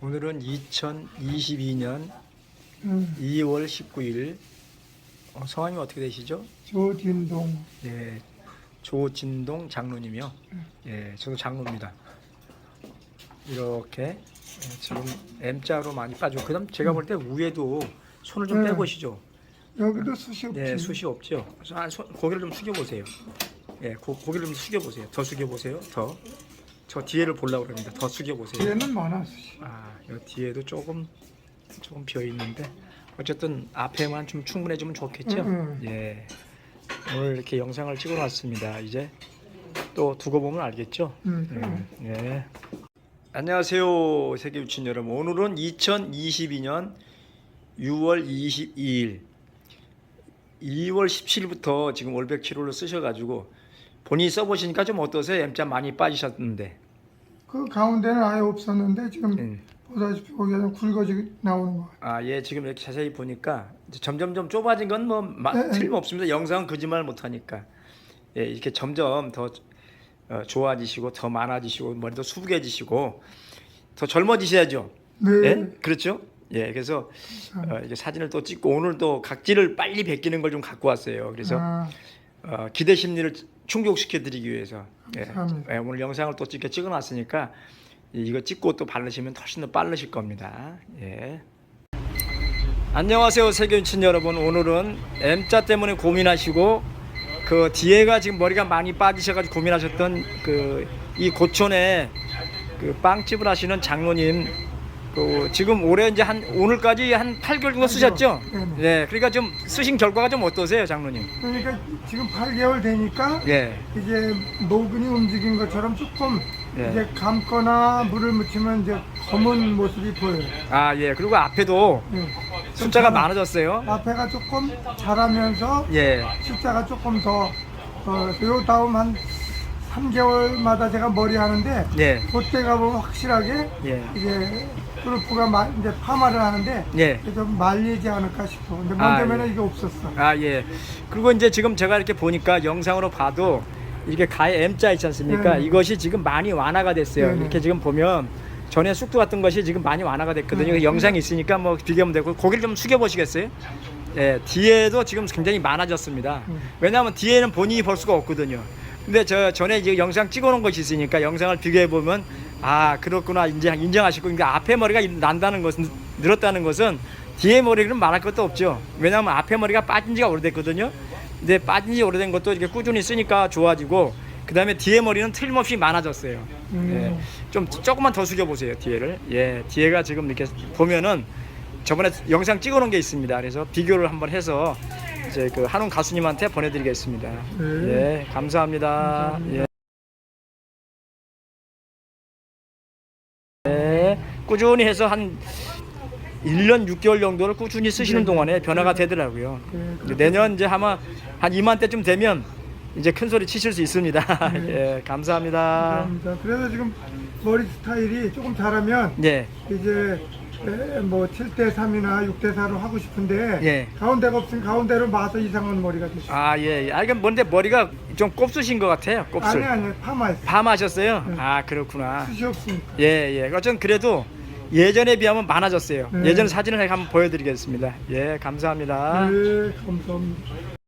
오늘은 2022년 음, 2월 19일 어, 성함이 어떻게 되시죠? 조진동 예, 조진동 장로님이요. 예, 저도 장로입니다. 이렇게 예, 지금 M자로 많이 빠지고 그다음 제가 볼 때 위에도 손을 좀 네. 빼보시죠. 여기도 숱이 없지. 네, 숱이 없죠. 아, 손- 고개를 좀 숙여보세요. 예, 고, 고개를 좀 숙여보세요. 더 숙여보세요. 더. 저 뒤에를 보려고 그럽니다. 더 숙여보세요. 뒤에는 많아. 아, 요 뒤에도 조금 조금 비어 있는데 어쨌든 앞에만 좀 충분해지면 좋겠죠. 응, 응. 예. 오늘 이렇게 영상을 찍어놨습니다. 이제 또 두고 보면 알겠죠. 음, 음. 예. 안녕하세요, 세계 유친 여러분. 오늘은 2022년 6월 22일, 2월 17일부터 지금 월백 치료를 쓰셔가지고 본인이 써보시니까 좀 어떠세요? M자 많이 빠지셨는데. 그 가운데는 아예 없었는데 지금 음. 보다시피 거기가 좀 굵어지게 나오는 거. 같아. 아, 예, 지금 이렇게 자세히 보니까 이제 점점점 좁아진 건뭐 네, 네. 틀림없습니다. 영상은 거짓말 못하니까. 예, 이렇게 점점 더 어, 좋아지시고 더 많아지시고 머리도 수북해지시고 더 젊어지셔야죠. 네. 예, 그렇죠. 예, 그래서 어, 이게 사진을 또 찍고 오늘 또 각질을 빨리 베끼는 걸 좀 갖고 왔어요. 그래서 아, 어, 기대 심리를 충족시켜 드리기 위해서 예. 예, 오늘 영상을 또 찍게 찍어놨으니까 이거 찍고 또 바르시면 훨씬 더 빠르실 겁니다. 예. 안녕하세요 세계인친 여러분 오늘은 M자 때문에 고민하시고 그 뒤에가 지금 머리가 많이 빠지셔가지고 고민하셨던 그 이 고촌에 그 빵집을 하시는 장로님 그 지금 올해 이제 한 오늘까지 한 8개월 정도 쓰셨죠? 네네. 네, 그러니까 좀 쓰신 결과가 좀 어떠세요, 장로님? 그러니까 지금 8개월 되니까 예. 이제 모근이 움직인 것처럼 조금 예. 이제 감거나 물을 묻히면 이제 검은 모습이 보여요. 아, 예. 그리고 앞에도 예. 숫자가 많아졌어요. 앞에가 조금 자라면서 예. 숫자가 조금 더, 어, 요 다음 한 3개월마다 제가 머리 하는데, 예. 그때 가보면 확실하게, 예. 이제, 그루프가 마, 이제 파마를 하는데, 예. 좀 말리지 않을까 싶어. 근데 아, 먼저면은 예. 이게 없었어. 아, 예. 그리고 이제 지금 제가 이렇게 보니까 영상으로 봐도 이게 가에 M자 있지 않습니까? 네. 이것이 지금 많이 완화가 됐어요. 네, 네. 이렇게 지금 보면 전에 쑥도 같은 것이 지금 많이 완화가 됐거든요. 네. 영상이 있으니까 뭐 비교하면 되고 고개를 좀 숙여 보시겠어요? 예, 뒤에도 지금 굉장히 많아졌습니다. 음. 왜냐하면 뒤에는 본인이 볼 수가 없거든요. 근데 저 전에 이제 영상 찍어놓은 것이 있으니까 영상을 비교해 보면 아 그렇구나 이제 인정하시고 그러니까 앞에 머리가 난다는 것은 늘었다는 것은 뒤에 머리는 말할 것도 없죠. 왜냐하면 앞에 머리가 빠진 지가 오래됐거든요. 근데 빠진 지 오래된 것도 이렇게 꾸준히 쓰니까 좋아지고 그 다음에 뒤에 머리는 틀림없이 많아졌어요. 음. 예, 좀 조금만 더 숙여 보세요 뒤에를. 예, 뒤에가 지금 이렇게 보면은 저번에 영상 찍어놓은 게 있습니다. 그래서 비교를 한번 해서 이제 그 한웅 가수님한테 보내드리겠습니다. 네. 예, 감사합니다. 감사합니다. 예. 예, 꾸준히 해서 한 1년 6개월 정도를 꾸준히 쓰시는 네. 동안에 변화가 되더라고요. 네, 내년 이제 아마 한 이맘때쯤 되면 이제 큰 소리 치실 수 있습니다. 네. 예, 감사합니다. 감사합니다. 그래서 지금 머리 스타일이 조금 자라면, 예, 이제, 에, 뭐 7대 3이나 6대 4로 하고 싶은데 예. 가운데가 없으면 가운데로 마서 이상한 머리가 되시. 아 예, 예. 아 이건 뭔데 머리가 좀 곱슬신 것 같아요. 곱슬. 아니 아니 파마했어. 밤하셨어요? 네. 아 그렇구나. 숱이 없으니까. 예, 예. 어쨌든 그래도 예전에 비하면 많아졌어요. 네. 예전 사진을 한번 보여드리겠습니다. 예, 감사합니다. 네 감사합니다.